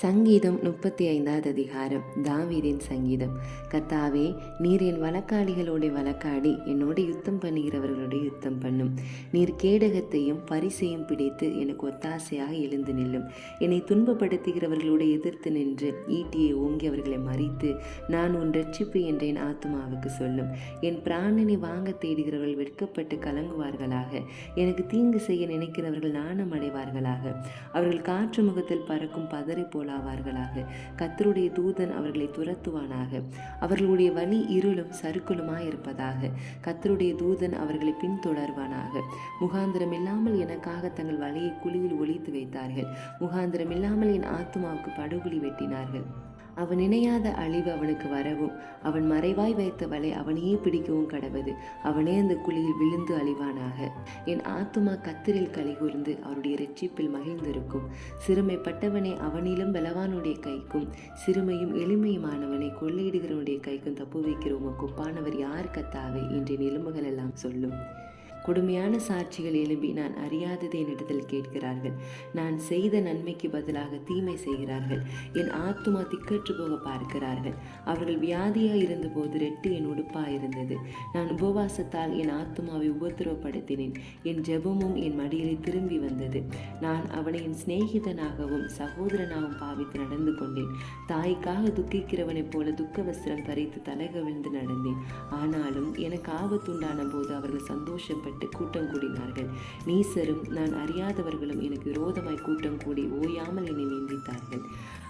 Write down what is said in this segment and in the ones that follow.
சங்கீதம் முப்பத்தி ஐந்தாவது அதிகாரம். தாவீதின் சங்கீதம். கத்தாவே நீர் என் வழக்காளிகளோட வழக்காடி என்னோட யுத்தம் பண்ணுகிறவர்களோட யுத்தம் பண்ணும். நீர் கேடகத்தையும் பரிசையும் பிடித்து எனக்கு ஒத்தாசையாக எழுந்து நில்லும். என்னை துன்பப்படுத்துகிறவர்களோடு எதிர்த்து நின்று ஈட்டியை ஓங்கி அவர்களை மறித்து நான் உன் ரட்சிப்பு என்ற என் ஆத்மாவுக்கு சொல்லும். என் பிராணனை வாங்க தேடுகிறவர்கள் வெட்கப்பட்டு கலங்குவார்களாக. எனக்கு தீங்கு செய்ய நினைக்கிறவர்கள் நாணம் அடைவார்களாக. அவர்கள் காற்று முகத்தில் பறக்கும் பதறி போலாவார்களாக கத்தருடைய தூதன் அவர்களை துரத்துவானாக. அவர்களுடைய வழி இருளும் சருக்குலுமாய் இருப்பதாக. கத்தருடைய தூதன் அவர்களை பின்தொடர்வானாக. முகாந்திரம் இல்லாமல் எனக்காக தங்கள் வலையை குழியில் ஒழித்து வைத்தார்கள். முகாந்திரம் இல்லாமல் என் ஆத்துமாவுக்கு படுகுழி வெட்டினார்கள். அவன் நினையாத அழிவு அவனுக்கு வரவும். அவன் மறைவாய் வைத்த வலை அவனையே பிடிக்கவும் கடவது. அவனே அந்த குழியில் விழுந்து அழிவானாக. என் ஆத்துமா கத்திரில் கலிகூர்ந்து அவருடைய இரட்சிப்பில் மகிழ்ந்திருக்கும். சிறுமைப்பட்டவனை அவனிலும் பலவானுடைய கைக்கும் சிறுமையும் எளிமையுமானவனை கொள்ளையிடுகிறவனுடைய கைக்கும் தப்பு வைக்கிற உமக்கு ஒப்பானவர் யார் கத்தாவே? என்ற எலும்புகள் எல்லாம் சொல்லும். கொடுமையான சாட்சிகள் எழும்பி நான் அறியாததை என்னிடத்தில் கேட்கிறார்கள். நான் செய்த நன்மைக்கு பதிலாக தீமை செய்கிறார்கள். என் ஆத்துமா திக்கற்று போக பார்க்கிறார்கள். அவர்கள் வியாதியாக இருந்தபோது ரெட்டு என் உடுப்பாக இருந்தது. நான் உபவாசத்தால் என் ஆத்துமாவை உபத்திரவப்படுத்தினேன். என் ஜெபமும் என் மடியிலே திரும்பி வந்தது. நான் அவனை என் சிநேகிதனாகவும் சகோதரனாகவும் பாவித்து நடந்து கொண்டேன். தாய்க்காக துக்கிக்கிறவனைப் போல துக்க வஸ்திரம் தரித்து தலைகவிழ்ந்து நடந்தேன். ஆனாலும் எனக்கு ஆபத்துண்டான போது அவர்கள் சந்தோஷப்பட்டு கூட்டம் கூடினார்கள். நீசரும் நான் அறியாதவர்களும் எனக்கு விரோதமாய் கூட்டம் கூடி ஓயாமல் என்னை நிந்தித்தார்கள்.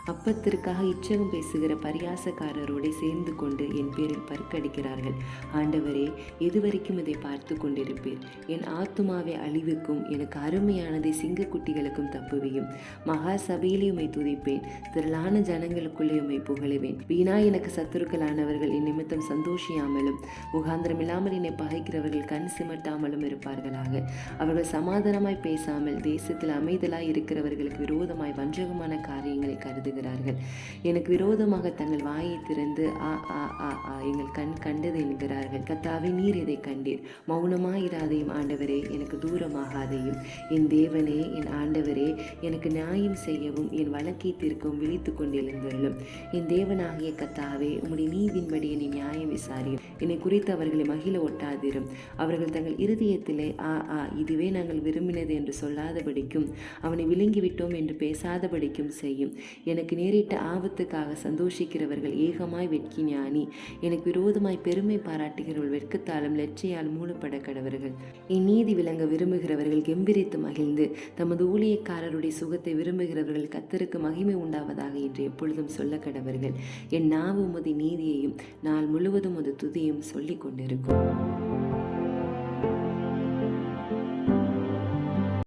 அப்பத்திற்காக இச்சகம் பேசுகிற பரியாசக்காரரோடு சேர்ந்து கொண்டு என் பேரில் பற்கடிக்கிறார்கள். ஆண்டவரே எதுவரைக்கும் இதை பார்த்து கொண்டிருப்பீர். என் ஆத்துமாவை அழிவுக்கும் எனக்கு அருமையானதை சிங்கக்குட்டிகளுக்கும் தப்புவியும். மகா சபையிலே உமை துதிப்பேன். திரளான ஜனங்களுக்குள்ளே உமை புகழுவேன். வீணா எனக்கு சத்துருக்களானவர்கள் என் நிமித்தம் சந்தோஷியாமலும் முகாந்திரமில்லாமல் என்னை பகைக்கிறவர்கள் கண் சிமட்டாமல் பேசாமலும் இருப்பார்களாக. அவர்கள் சமாதானமாய் பேசாமல் தேசத்தில் அமைதலாய் இருக்கிறவர்களுக்கு விரோதமாய் வஞ்சகமான காரியங்களை கருதுகிறார்கள். எனக்கு விரோதமாக தங்கள் வாயை திறந்து ஆ ஆ ஆ ஆ எங்கள் கண் கண்டது என்கிறார்கள். கத்தாவை நீர் இதை கண்டீர்? மௌனமாயிராதையும் ஆண்டவரே எனக்கு தூரமாகாதையும். என் தேவனே என் ஆண்டவரே எனக்கு நியாயம் செய்யவும் என் வழக்கை தீர்க்கவும் விழித்து கொண்டு என் தேவனாகிய கத்தாவே உம்முடைய நீதின்படி என்னை நியாயம் விசாரியும். என்னை குறித்து அவர்களை மகிழ ஒட்டாதிரும். அவர்கள் தங்கள் இருதயத்திலே ஆ ஆ இதுவே நாங்கள் விரும்பினது என்று சொல்லாதபடிக்கும் அவனை விழுங்கிவிட்டோம் என்று பேசாதபடிக்கும் செய்யும். எனக்கு நேரிட்ட ஆபத்துக்காக சந்தோஷிக்கிறவர்கள் ஏகமாய் வெட்கி ஞானி. எனக்கு விரோதமாய் பெருமை பாராட்டுகிறவர்கள் வெட்கத்தாலும் லட்சியால் மூடப்பட கடவர்கள். என் நீதி விளங்க விரும்புகிறவர்கள் கெம்பிரித்து மகிழ்ந்து தமது ஊழியக்காரருடைய சுகத்தை விரும்புகிறவர்கள் கத்தருக்கு மகிமை உண்டாவதாக என்று எப்பொழுதும் சொல்ல கடவர்கள். என் நாவு உமது நீதியையும் நாள் முழுவதும் உமது துதியும் சொல்லிக் கொண்டிருக்கும்.